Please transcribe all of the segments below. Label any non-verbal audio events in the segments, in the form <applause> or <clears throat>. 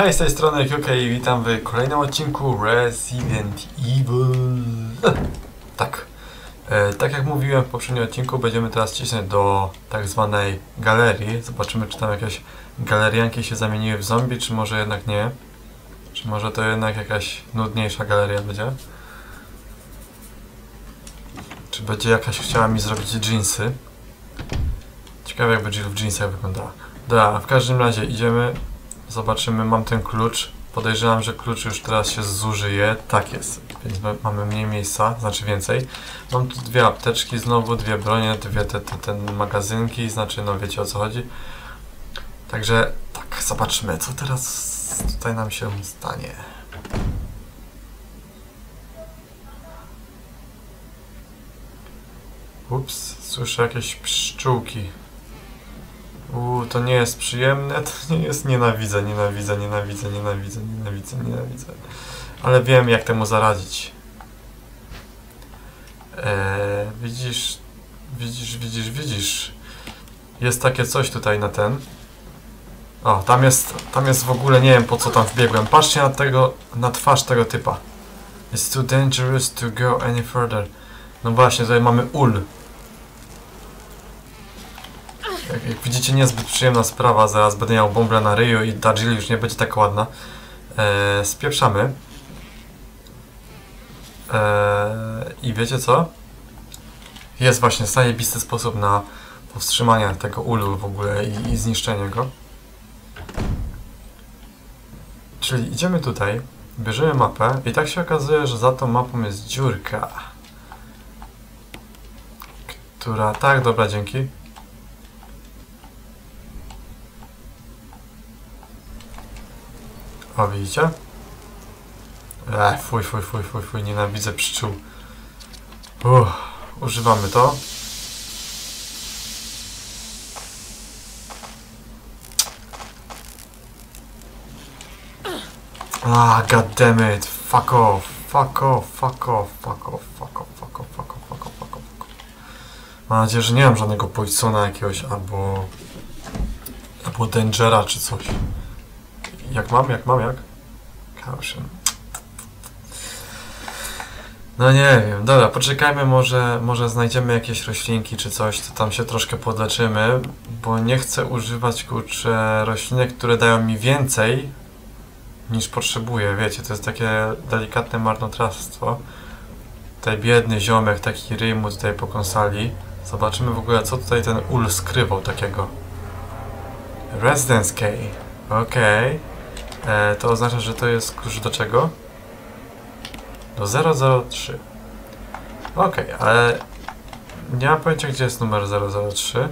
Hej, z tej strony Kyoka i witam w kolejnym odcinku Resident Evil. <laughs> Tak. E, tak jak mówiłem w poprzednim odcinku, będziemy teraz cisnąć do tak zwanej galerii. Zobaczymy, czy tam jakieś galerianki się zamieniły w zombie, czy może jednak nie. Czy może to jednak jakaś nudniejsza galeria będzie. Czy będzie jakaś chciała mi zrobić jeansy. Ciekawe jakby Jill w jeansach wyglądała. Dobra, w każdym razie idziemy Zobaczymy, mam ten klucz. Podejrzewam, że klucz już teraz się zużyje. Tak jest, więc ma- mamy mniej miejsca, znaczy więcej. Mam tu dwie apteczki znowu, dwie bronie, dwie te, te, te magazynki, znaczy no wiecie o co chodzi. Także tak, zobaczmy co teraz tutaj nam się stanie. Ups, słyszę jakieś pszczółki. Uuu, to nie jest przyjemne, <laughs> to nie jest, nienawidzę, nienawidzę, nienawidzę, nienawidzę, nienawidzę, nienawidzę. Ale wiem jak temu zaradzić. Eee, widzisz, widzisz, widzisz, widzisz. Jest takie coś tutaj na ten. O, tam jest, tam jest w ogóle, nie wiem po co tam wbiegłem. Patrzcie na tego, na twarz tego typa. It's too dangerous to go any further. No właśnie, tutaj mamy ul. Jak, widzicie, niezbyt przyjemna sprawa. Zaraz będę miał bąble na ryju i ta Jill już nie będzie taka ładna. Eee, spieprzamy. Eee, I wiecie co? Jest właśnie zajebisty sposób na powstrzymanie tego ulu w ogóle i, i zniszczenie go. Czyli idziemy tutaj, bierzemy mapę i tak się okazuje, że za tą mapą jest dziurka. Która... Tak, dobra, dzięki. O, widzicie? Ech, fuj, fuj, fuj, fuj, fuj, nienawidzę pszczół. Uff, używamy to. Ah, god damn it. Fuck off. Fuck off, fuck off, fuck off, fuck off, fuck off, fuck off, fuck off, fuck off, fuck off. Mam nadzieję, że nie mam żadnego Poisona jakiegoś albo... albo Dangera czy coś. Jak mam, jak mam, jak? Caution. No nie wiem, dobra, poczekajmy, może, może znajdziemy jakieś roślinki czy coś, to tam się troszkę podleczymy, bo nie chcę używać, kurczę, roślinek, które dają mi więcej niż potrzebuję, wiecie, to jest takie delikatne marnotrawstwo. Tutaj biedny ziomek, taki ryj mu tutaj pokąsali. Zobaczymy w ogóle, co tutaj ten ul skrywał takiego. Residence Key. Okej. E, to oznacza, że to jest klucz do czego? Do 003. Okej, ale nie mam pojęcia, gdzie jest numer 003.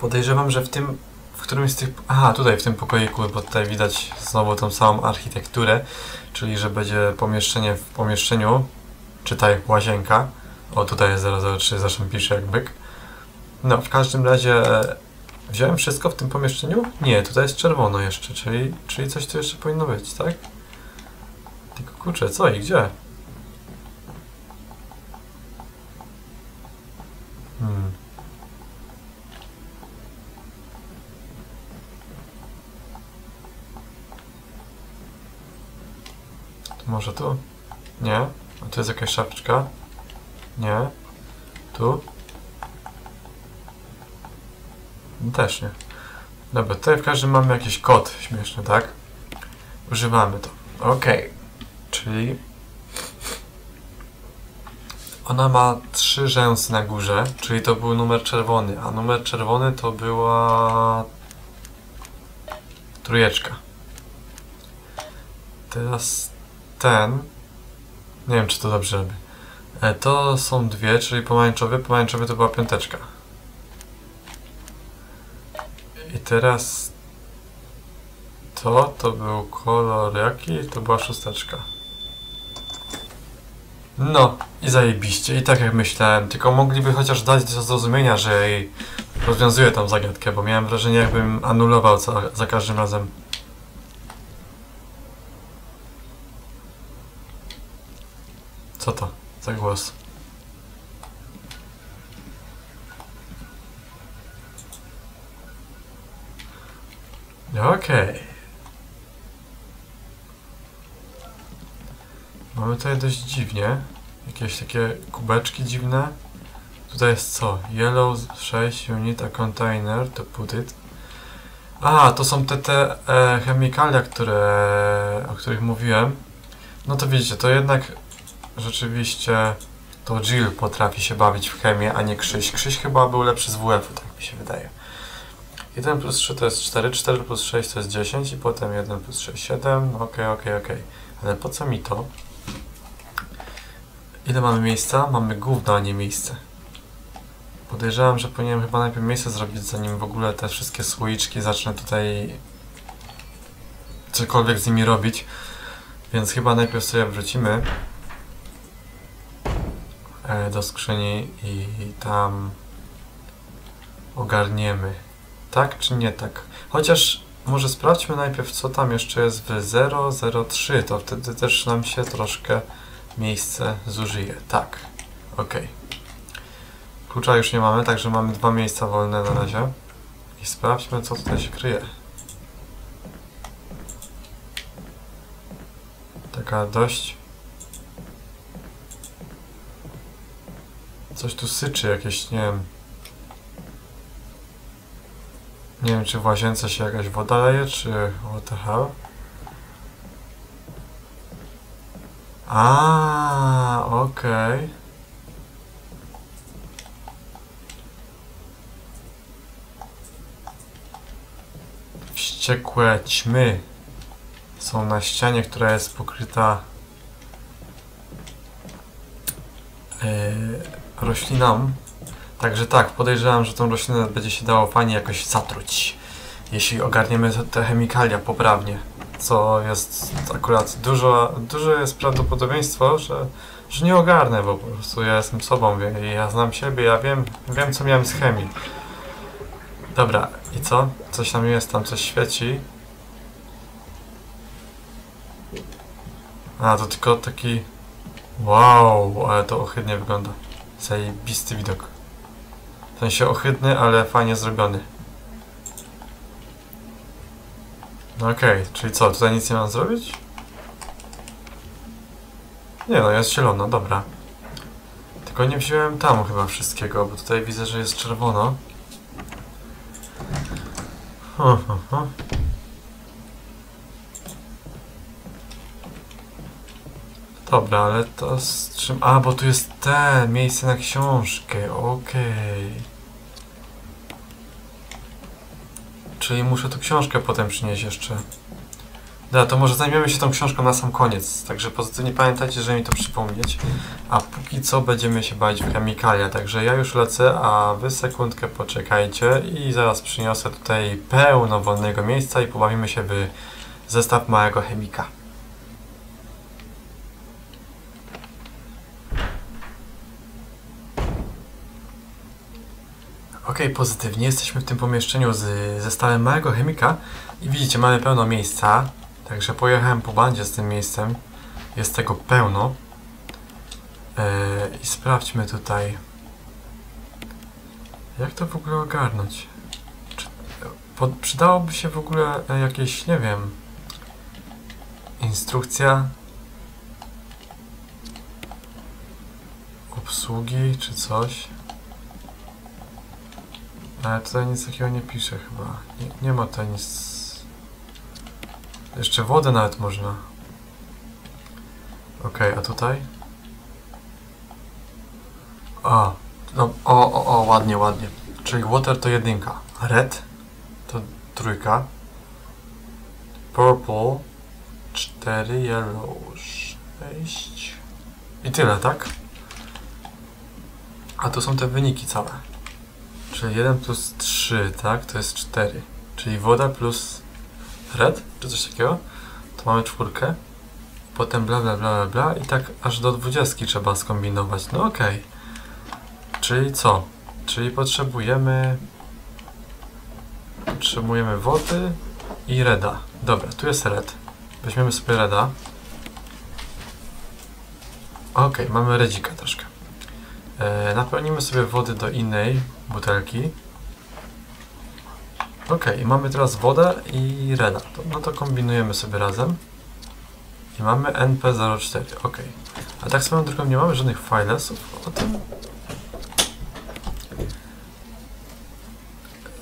Podejrzewam, że w tym, w którymś z tych... Aha, tutaj w tym pokoiku, bo tutaj widać znowu tą samą architekturę, czyli że będzie pomieszczenie w pomieszczeniu, czytaj łazienka. O, tutaj jest 003, zresztą pisze jak byk. No, w każdym razie Wziąłem wszystko w tym pomieszczeniu? Nie, tutaj jest czerwono jeszcze, czyli, czyli coś tu jeszcze powinno być, tak? Tylko kurczę, co i gdzie? Hmm. To może tu? Nie? A tu jest jakaś szapeczka? Nie? Tu? No Też nie. Dobra, tutaj w każdym mamy jakiś kod śmieszny, tak? Używamy to. Okej. Czyli ona ma trzy rzęsy na górze, czyli to był numer czerwony, a numer czerwony to była trójeczka. Teraz ten, nie wiem czy to dobrze robię. E, To są dwie, czyli pomarańczowy, pomarańczowy to była piąteczka. I teraz to, to był kolor jaki? To była szósteczka. No, i zajebiście. I tak jak myślałem, tylko mogliby chociaż dać do zrozumienia, że jej rozwiązuje tą zagadkę, bo miałem wrażenie, jakbym anulował za, za każdym razem. Co to za głos? Okej. Mamy tutaj dość dziwnie. Jakieś takie kubeczki dziwne. Tutaj jest co? Yellow 6 unit a container to put it. A, to są te, te e, chemikalia, które, o których mówiłem. No to widzicie, to jednak rzeczywiście to Jill potrafi się bawić w chemię, a nie Krzyś. Krzyś chyba był lepszy z WF-u, tak mi się wydaje. 1 plus 3 to jest 4, 4 plus 6 to jest 10 i potem 1 plus 6, 7. Okej, okej, okej. Ale po co mi to? Ile mamy miejsca? Mamy gówno, a nie miejsce. Podejrzewam, że powinienem chyba najpierw miejsce zrobić, zanim w ogóle te wszystkie słoiczki zacznę tutaj cokolwiek z nimi robić. Więc chyba najpierw sobie wrócimy e, do skrzyni i tam ogarniemy. Tak czy nie tak? Chociaż może sprawdźmy najpierw, co tam jeszcze jest w 003, to wtedy też nam się troszkę miejsce zużyje. Tak, ok. Klucza już nie mamy, także mamy dwa miejsca wolne na razie. I sprawdźmy, co tutaj się kryje. Taka dość... Coś tu syczy, jakieś, nie wiem... Nie wiem, czy w łazience się jakaś woda leje, czy what the hell? A, okej. Wściekłe ćmy są na ścianie, która jest pokryta yy, rośliną. Także tak, podejrzewam, że tą roślinę będzie się dało fajnie jakoś zatruć, jeśli ogarniemy te- chemikalia poprawnie. Co jest akurat dużo, duże jest prawdopodobieństwo, że, że nie ogarnę, bo po prostu ja jestem sobą, ja znam siebie, ja wiem, wiem co miałem z chemii. Dobra, i co? Coś tam jest, tam coś świeci. A, to tylko taki... Wow, ale to ohydnie wygląda. Zajebisty widok. Sensie ohydny, ale fajnie zrobiony. No okej, czyli co, tutaj nic nie mam zrobić? Nie no, jest zielono, dobra. Tylko nie wziąłem tam chyba wszystkiego, bo tutaj widzę, że jest czerwono. Ha. Dobra, ale to z czym... A, bo tu jest ten, miejsce na książkę, okej. Czyli muszę tu książkę potem przynieść jeszcze. Dobra, to może zajmiemy się tą książką na sam koniec. Także pozytywnie pamiętajcie, żeby mi to przypomnieć. A póki co będziemy się bawić w chemikalia. Także ja już lecę, a wy sekundkę poczekajcie i zaraz przyniosę tutaj pełno wolnego miejsca i pobawimy się w zestaw małego chemika. Ok, pozytywnie. Jesteśmy w tym pomieszczeniu z zestawem małego chemika i widzicie, mamy pełno miejsca. Także pojechałem po bandzie z tym miejscem. Jest tego pełno. Eee, I sprawdźmy tutaj. Jak to w ogóle ogarnąć? Czy, po, przydałoby się w ogóle e, jakieś, nie wiem, instrukcja obsługi czy coś? Ale tutaj nic takiego nie pisze chyba. Nie, nie ma tutaj nic. Jeszcze wodę nawet można. Okej, a tutaj? A, no, o, o, o, ładnie, ładnie. Czyli water to jedynka. Red to trójka. Purple 4, yellow 6. I tyle, tak? A tu są te wyniki całe. Czyli 1 plus 3, tak? To jest 4. Czyli woda plus red, czy coś takiego. To mamy czwórkę. Potem bla bla bla bla i tak aż do 20 trzeba skombinować. No okej. Czyli co? Czyli potrzebujemy... Potrzebujemy wody i reda. Dobra, tu jest red. Weźmiemy sobie reda. Okej, mamy redzika troszkę. E, napełnimy sobie wody do innej butelki. Okej, i mamy teraz wodę i reda. To, no to kombinujemy sobie razem. I mamy NP04, ok. A tak swoją drogą nie mamy żadnych filesów o tym.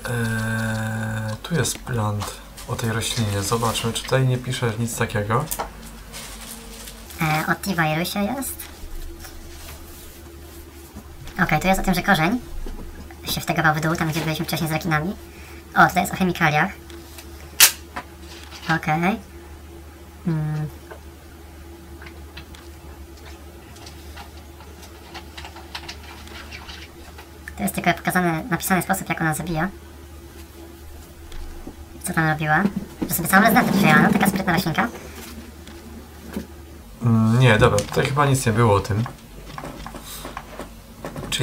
Eee, tu jest plant o tej roślinie. Zobaczmy, czy tutaj nie pisze nic takiego. E, o T-Virusie jest. Okej, tu jest o tym, że korzeń się wtegował w dół, tam gdzie byliśmy wcześniej z rekinami. O, tutaj jest o chemikaliach. Okej. Mm. To jest tylko pokazany, napisany sposób, jak ona zabija. Co tam robiła? Że sobie całą reznatę przyjęła, no taka sprytna roślinka. Mm, nie, dobra, tutaj chyba nic nie było o tym.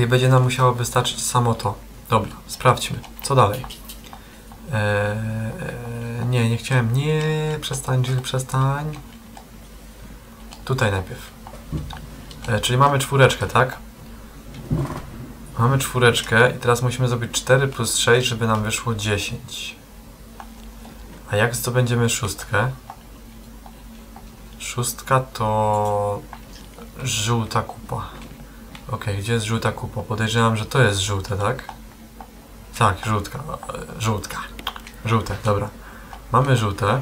Czyli będzie nam musiało wystarczyć samo to. Dobra, sprawdźmy. Co dalej? Eee, nie, nie chciałem. Nie, przestań, Jill, przestań. Tutaj najpierw. E, czyli mamy czwóreczkę, tak? Mamy czwóreczkę i teraz musimy zrobić 4 plus 6, żeby nam wyszło 10. A jak zdobędziemy szóstkę? Szóstka to żółta kupa. Ok, gdzie jest żółta kupa? Podejrzewam, że to jest żółte, tak? Tak, żółtka. e, Żółtka. Żółte, dobra. Mamy żółte,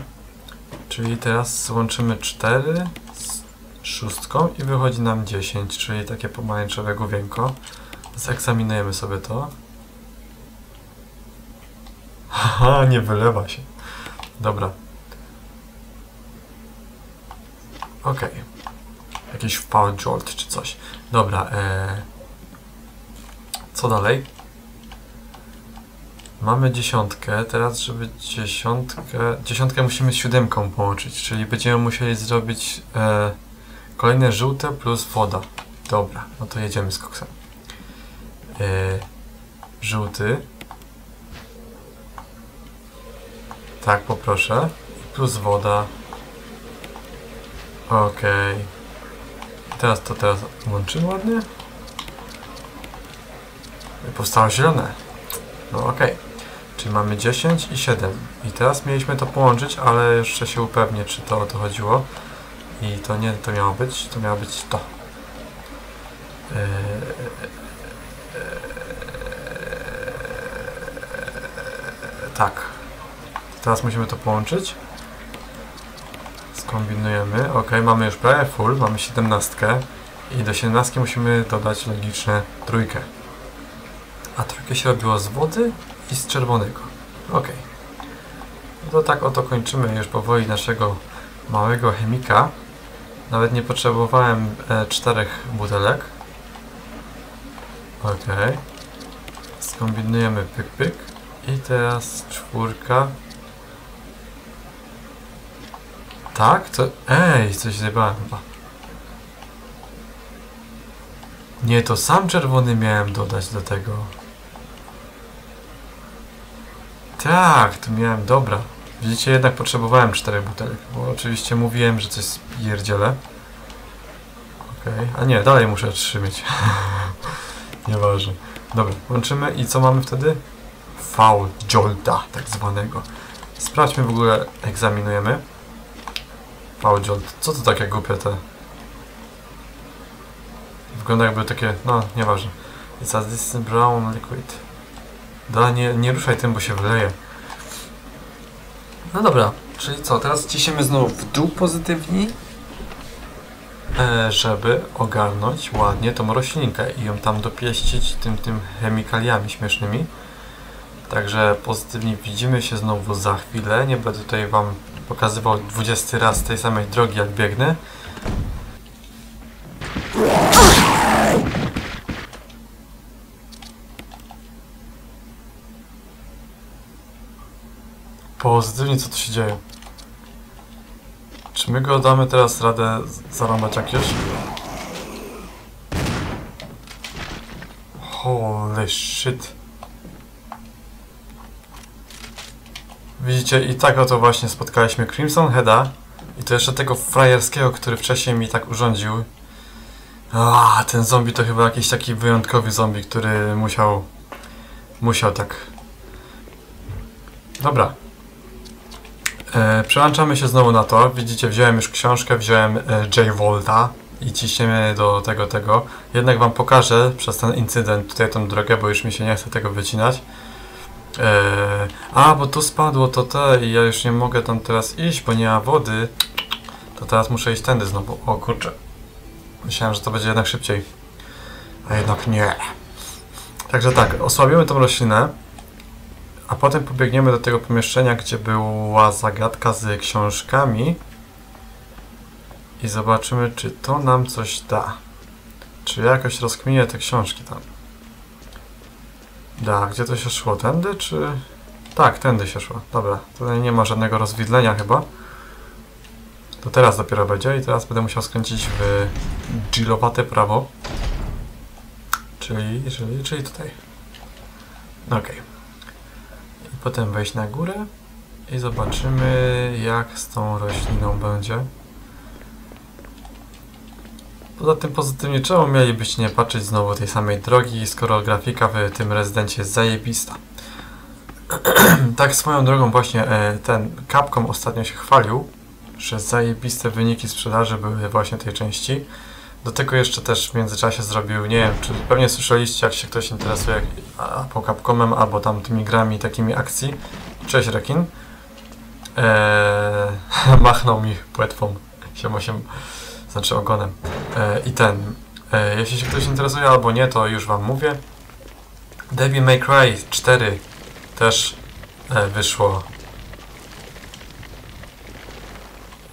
czyli teraz łączymy 4 z szóstką i wychodzi nam 10, czyli takie pomarańczowe główienko. Zegzaminujemy sobie to. Haha, <laughs> nie wylewa się. Dobra. Okej. Jakiś wpał jolt czy coś. Dobra, e... co dalej? Mamy dziesiątkę, teraz żeby dziesiątkę... Dziesiątkę musimy z siódemką połączyć, czyli będziemy musieli zrobić e... kolejne żółte plus woda. Dobra, no to jedziemy z koksem. E... Żółty. Tak, poproszę. Plus woda. Okej. Teraz to teraz łączymy ładnie. I powstało zielone. No okej. Czyli mamy 10 i 7. I teraz mieliśmy to połączyć, ale jeszcze się upewnię, czy to o to chodziło. I to nie to miało być, to miało być to. Eee, tak. Teraz musimy to połączyć. Skombinujemy. Ok, mamy już prawie full, mamy 17 i do 17 musimy dodać logiczne trójkę. A trójkę się robiło z wody i z czerwonego. Ok. No to tak oto kończymy już powoli naszego małego chemika. Nawet nie potrzebowałem e, czterech butelek. Ok. Skombinujemy pyk pyk. I teraz czwórka. Tak? To... Ej, coś zjebałem chyba. Nie, to sam czerwony miałem dodać do tego. Tak, to miałem, dobra. Widzicie, jednak potrzebowałem czterech butelek, bo oczywiście mówiłem, że coś spierdzielę. Okej, a nie, dalej muszę trzy mieć. <laughs> Nieważne. Dobra, łączymy i co mamy wtedy? V Jolta, tak zwanego. Sprawdźmy w ogóle, egzaminujemy. Co to takie głupie te? Wygląda jakby takie, no, nieważne. It's a distant brown liquid. Da, nie, nie ruszaj tym, bo się wyleje. No dobra, czyli co, teraz ciśniemy znowu w dół pozytywni, e, żeby ogarnąć ładnie tą roślinkę i ją tam dopieścić tym, tym chemikaliami śmiesznymi. Także pozytywnie widzimy się znowu za chwilę. Nie będę tutaj Wam pokazywał 20 raz tej samej drogi jak biegnę. Pozytywnie co tu się dzieje? Czy my go damy teraz radę zarąbać jakieś? Holy shit. Widzicie, i tak oto właśnie spotkaliśmy Crimson Heada i to jeszcze tego frajerskiego, który wcześniej mi tak urządził. A, ten zombie to chyba jakiś taki wyjątkowy zombie, który musiał musiał tak Dobra. E, przełączamy się znowu na to. Widzicie, wziąłem już książkę, wziąłem e, J. Volta i ciśniemy do tego, tego. Jednak wam pokażę przez ten incydent tutaj tą drogę, bo już mi się nie chce tego wycinać. E, a, bo tu spadło to te i ja już nie mogę tam teraz iść, bo nie ma wody. To teraz muszę iść tędy znowu. O kurczę. Myślałem, że to będzie jednak szybciej. A jednak nie. Także tak, osłabimy tą roślinę. A potem pobiegniemy do tego pomieszczenia, gdzie była zagadka z książkami. I zobaczymy, czy to nam coś da. Czy ja jakoś rozkminię te książki tam. Da, gdzie to się szło? Tędy, czy... Tak, tędy się szło. Dobra, tutaj nie ma żadnego rozwidlenia chyba. To teraz dopiero będzie i teraz będę musiał skręcić w gilowate prawo. Czyli, czyli, czyli tutaj. Okej. I potem wejść na górę i zobaczymy jak z tą rośliną będzie. Poza tym pozytywnie czemu mielibyście nie patrzeć znowu tej samej drogi, skoro grafika w tym rezydencie jest zajebista. <clears throat> tak swoją drogą właśnie e, ten Capcom ostatnio się chwalił, że zajebiste wyniki sprzedaży były właśnie tej części. Do tego jeszcze też w międzyczasie zrobił, nie wiem, czy pewnie słyszeliście, jak się ktoś interesuje albo Capcomem, albo tam tymi grami takimi akcji. Cześć Rekin. Eee, <laughs> machnął mi płetwą, się znaczy ogonem. Eee, I ten, eee, jeśli się ktoś interesuje albo nie, to już wam mówię. Devil May Cry 4 też e, wyszło.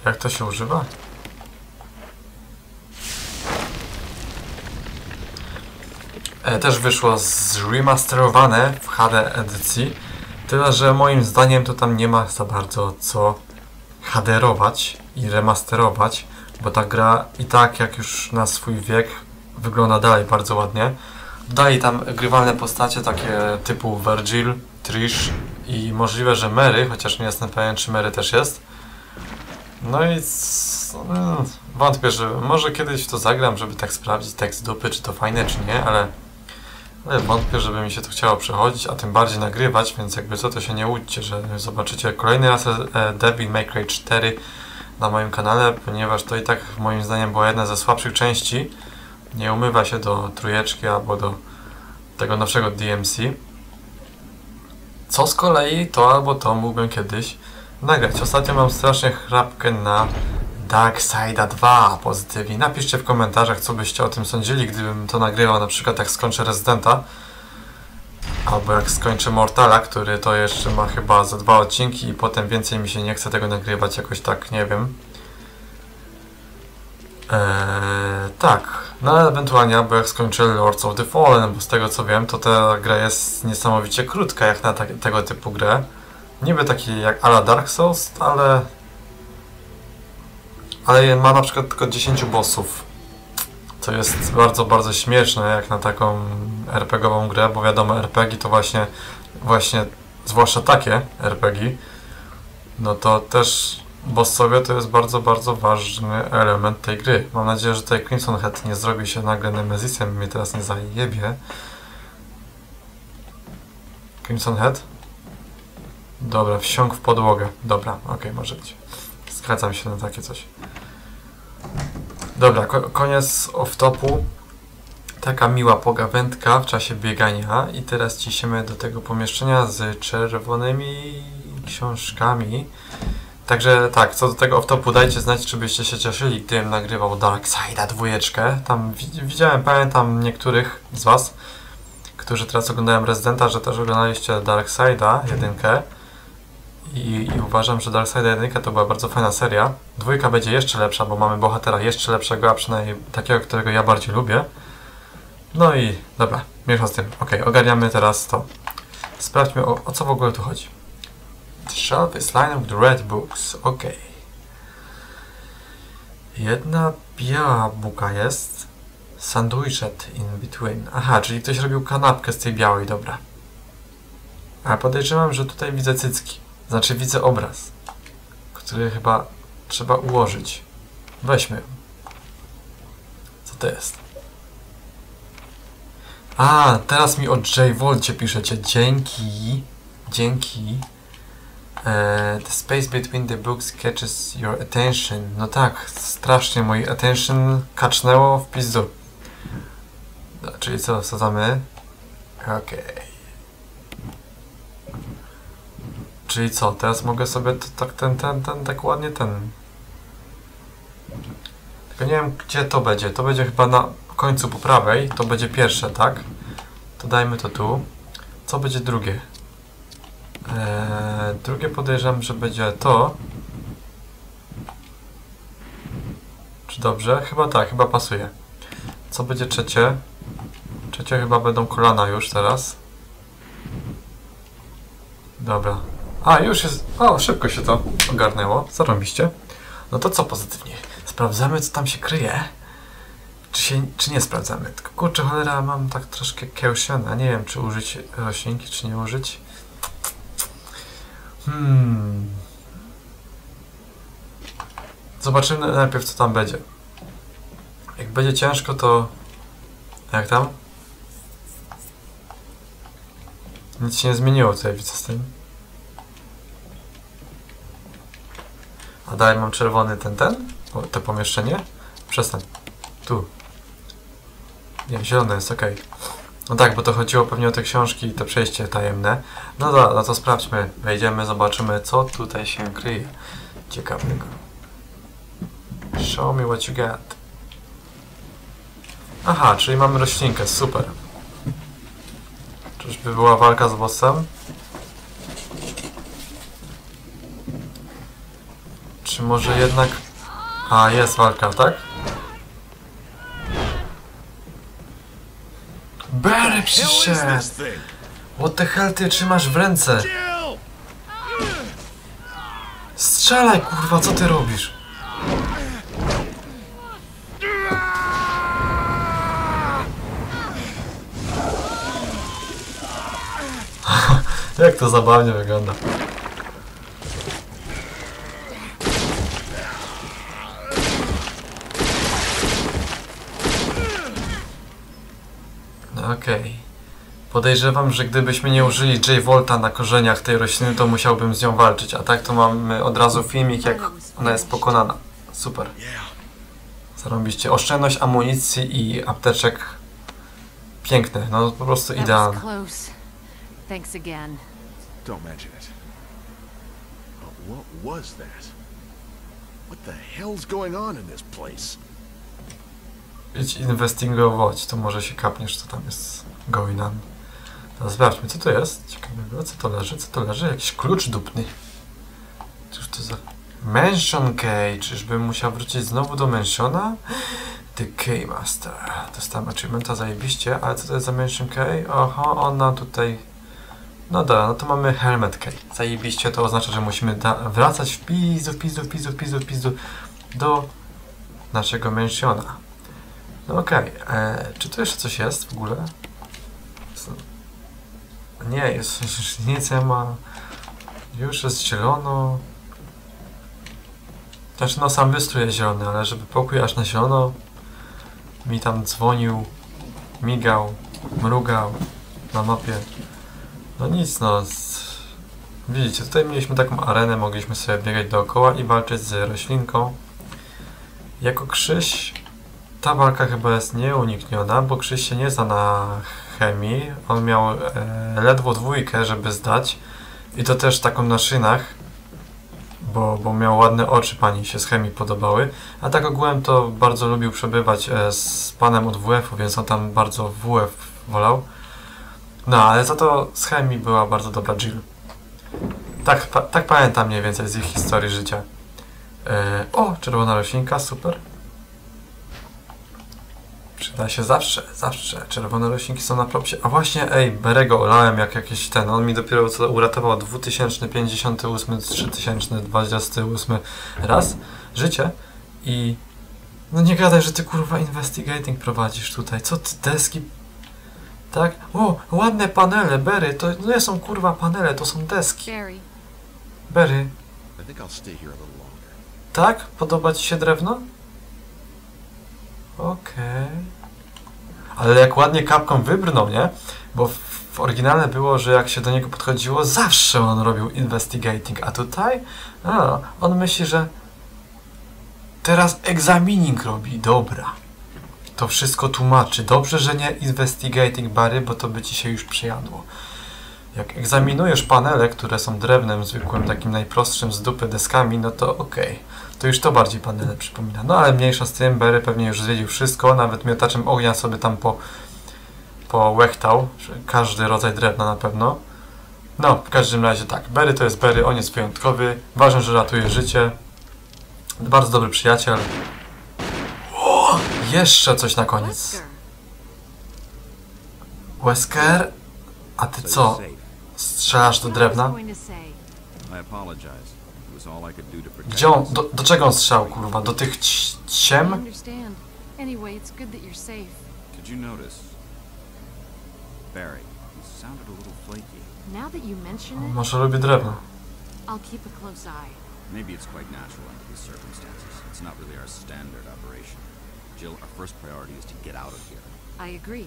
Jak to się używa? E, też wyszło zremasterowane w HD edycji. Tyle, że moim zdaniem to tam nie ma za bardzo co haderować i remasterować, bo ta gra i tak jak już na swój wiek wygląda dalej bardzo ładnie. Dodali tam grywalne postacie takie typu Virgil, Trish i możliwe, że Mary, chociaż nie jestem pewien czy Mary też jest. No i no, wątpię, że może kiedyś to zagram, żeby tak sprawdzić tekst dupy, czy to fajne, czy nie, ale ale wątpię, żeby mi się to chciało przechodzić, a tym bardziej nagrywać, więc jakby co, to się nie łudźcie, że zobaczycie kolejny raz e, Devil May Cry 4 na moim kanale, ponieważ to i tak moim zdaniem była jedna ze słabszych części. Nie umywa się do trójeczki albo do tego nowszego DMC. Co z kolei to albo to mógłbym kiedyś nagrać. Ostatnio mam strasznie chrapkę na Dark Side 2 pozytywnie. Napiszcie w komentarzach, co byście o tym sądzili, gdybym to nagrywał na przykład jak skończę Residenta. Albo jak skończę Mortala, który to jeszcze ma chyba za dwa odcinki i potem więcej mi się nie chce tego nagrywać jakoś tak, nie wiem. Eee, tak, no ale ewentualnie jak skończę Lords of the Fallen, bo z tego co wiem, to ta gra jest niesamowicie krótka jak na tego typu grę. Niby taki jak ala Dark Souls, ale ale ma na przykład tylko 10 bossów. Co jest bardzo, bardzo śmieszne jak na taką RPGową grę, bo wiadomo, RPG to właśnie, właśnie, zwłaszcza takie RPG, no to też bossowie to jest bardzo, bardzo ważny element tej gry. Mam nadzieję, że tutaj Crimson Head nie zrobi się nagle Nemezisem i mnie teraz nie zajebie. Crimson Head? Dobra, wsiąk w podłogę. Dobra, okej, okay, może być. Zgadzam się na takie coś. Dobra, ko koniec off-topu. Taka miła pogawędka w czasie biegania i teraz ciśniemy do tego pomieszczenia z czerwonymi książkami. Także tak, co do tego off-topu dajcie znać, czy byście się cieszyli, gdybym nagrywał Dark Side'a dwójeczkę. Tam widziałem, pamiętam niektórych z Was, którzy teraz oglądają Residenta, że też oglądaliście Dark Side'a jedynkę. I, I, uważam, że Darkseid 1 to była bardzo fajna seria. Dwójka będzie jeszcze lepsza, bo mamy bohatera jeszcze lepszego, a przynajmniej takiego, którego ja bardziej lubię. No i dobra, mniejsza z tym. Ok, ogarniamy teraz to. Sprawdźmy o, o co w ogóle tu chodzi. The shelf is lined with red books. Ok. Jedna biała buka jest. Sandwiched in between. Aha, czyli ktoś robił kanapkę z tej białej, dobra. A podejrzewam, że tutaj widzę cycki. Znaczy widzę obraz, który chyba trzeba ułożyć. Weźmy. Co to jest? A, teraz mi o J Volcie piszecie. Dzięki. Dzięki. E, the space between the books catches your attention. No tak, strasznie mój attention kacznęło w pizdu. No, czyli co, wsadzamy? Okej. Czyli co, teraz mogę sobie to, tak ten, ten, ten, tak ładnie ten... Tylko nie wiem, gdzie to będzie. To będzie chyba na końcu po prawej. To będzie pierwsze, tak? To dajmy to tu. Co będzie drugie? Eee, drugie podejrzewam, że będzie to. Czy dobrze? Chyba tak, chyba pasuje. Co będzie trzecie? Trzecie chyba będą kolana już teraz. Dobra. A, już jest... O, szybko się to ogarnęło. Zarobiście. No to co pozytywnie? Sprawdzamy, co tam się kryje. Czy, się, czy nie sprawdzamy? Tylko kurczę, cholera, mam tak troszkę kiełsione. Nie wiem, czy użyć roślinki, czy nie użyć. Hmm. Zobaczymy najpierw, co tam będzie. Jak będzie ciężko, to... Jak tam? Nic się nie zmieniło tutaj, widzę z tym. A dalej mam czerwony ten, ten? O, to pomieszczenie? Przestań. Tu. Nie, zielone jest, okej. No tak, bo to chodziło pewnie o te książki i to przejście tajemne. No dobra, no to sprawdźmy. Wejdziemy, zobaczymy, co tutaj się kryje. Ciekawego. Show me what you got. Aha, czyli mamy roślinkę, super. Czyżby była walka z bossem? Czy może jednak... A, jest walka, tak? Barry przyszedł! What the hell ty trzymasz w ręce? Strzelaj, kurwa, co ty robisz? <laughs> Jak to zabawnie wygląda. Okej. Podejrzewam, że gdybyśmy nie użyli J-Volta na korzeniach tej rośliny, to musiałbym z nią walczyć. A tak to mamy od razu filmik, jak ona jest pokonana. Super. Zarobiście. Oszczędność amunicji i apteczek piękne. No po prostu idealne. close. Thanks again. Don't mention it. But what was that? What the hell's going on in this place? Idź inwestygować, to może się kapniesz, co tam jest going on. Teraz sprawdźmy, co to jest. Ciekawego, co to leży, co to leży? Jakiś klucz dupny. Cóż to za... Mansion Key. Czyżbym musiał wrócić znowu do Mansiona? The Key Master. Dostałem achievementa zajebiście, ale co to jest za Mansion Key? Oho, ona tutaj... No dobra, no to mamy Helmet Key. Zajebiście to oznacza, że musimy wracać w pizdu, w pizdu, w pizdu, w pizdu, w pizdu do naszego Mansiona. No okej, e, czy tu jeszcze coś jest w ogóle? Nie, jest już <laughs> nic nie ma. Już jest zielono. Znaczy no sam wystrój jest zielony, ale żeby pokój aż na zielono mi tam dzwonił, migał, mrugał na mapie. No nic no. Widzicie, tutaj mieliśmy taką arenę, mogliśmy sobie biegać dookoła i walczyć z roślinką. Jako Krzyś ta walka chyba jest nieunikniona, bo Krzyś się nie zna na chemii. On miał e, ledwo dwójkę, żeby zdać. I to też taką na szynach, bo, bo miał ładne oczy, pani się z chemii podobały. A tak ogółem to bardzo lubił przebywać e, z panem od WF-u, więc on tam bardzo WF wolał. No, ale za to z chemii była bardzo dobra Jill. Tak, pa, tak pamiętam mniej więcej z ich historii życia. E, o, czerwona roślinka, super. Przyda się zawsze, zawsze. Czerwone roślinki są na propsie. A właśnie, ej, Berego olałem jak jakiś ten. On mi dopiero co uratował 2058, 3028 raz życie. I no nie gadaj, że ty kurwa investigating prowadzisz tutaj. Co ty deski? Tak? O, ładne panele, Berry. To nie są kurwa panele, to są deski. Berry, tak? Podoba ci się drewno? Okej. Ale jak ładnie kapką wybrnął, nie? Bo w oryginale było, że jak się do niego podchodziło, zawsze on robił investigating, a tutaj a, on myśli, że teraz egzamining robi. Dobra. To wszystko tłumaczy. Dobrze, że nie investigating bary, bo to by ci się już przejadło. Jak egzaminujesz panele, które są drewnem zwykłym, takim najprostszym z dupy deskami, no to okej. To już to bardziej panele przypomina. No ale mniejsza z tym, Berry pewnie już zwiedził wszystko, nawet miotaczem ognia sobie tam po, połechtał, każdy rodzaj drewna na pewno. No, w każdym razie tak, Berry to jest Berry, on jest wyjątkowy, ważne, że ratuje życie. Bardzo dobry przyjaciel. O, jeszcze coś na koniec. Wesker. A ty co? Strzelasz do drewna? I. Gdzie on, do, do czego on strzał, kurwa? Do tych ć- I ciem? understand. Anyway, it's good that you're safe. Did you notice? Barry, he sounded a little flaky. Now that you mention it, Może lubi drewno. I'll keep a close eye. Maybe it's quite natural under these circumstances. It's not really our standard operation. Jill, our first priority is to get out of here. I agree.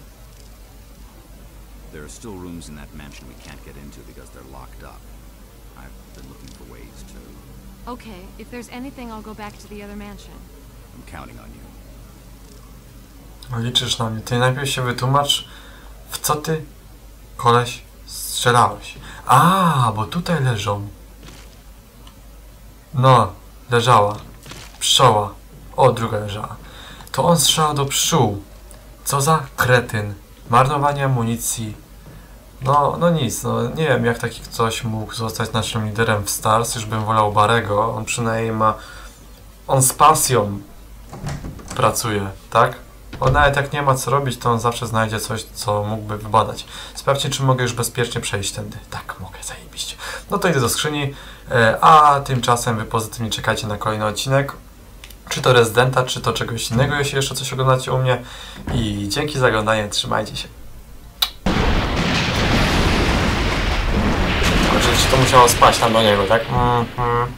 There are still rooms in that mansion we can't get into because they're locked up. I've been looking for ways to... Okay, if there's anything, I'll go back to the other mansion. I'm counting on you. Liczysz na mnie. Ty najpierw się wytłumacz, w co ty, koleś, strzelałeś. A, bo tutaj leżą. No, leżała. Pszczoła. O, druga leżała. To on strzelał do pszczół. Co za kretyn. Marnowanie amunicji. No, no nic, no nie wiem jak taki ktoś mógł zostać naszym liderem w Stars, już bym wolał Barego, on przynajmniej ma, on z pasją pracuje, tak? On nawet jak nie ma co robić, to on zawsze znajdzie coś, co mógłby wybadać. Sprawdźcie, czy mogę już bezpiecznie przejść tędy. Tak, mogę, zajebiście. No to idę do skrzyni, e, a tymczasem wy pozytywnie czekajcie na kolejny odcinek. Czy to Residenta, czy to czegoś innego, jeśli jeszcze coś oglądacie u mnie. I dzięki za oglądanie, trzymajcie się. to musiało spać tam do niego, tak? Mm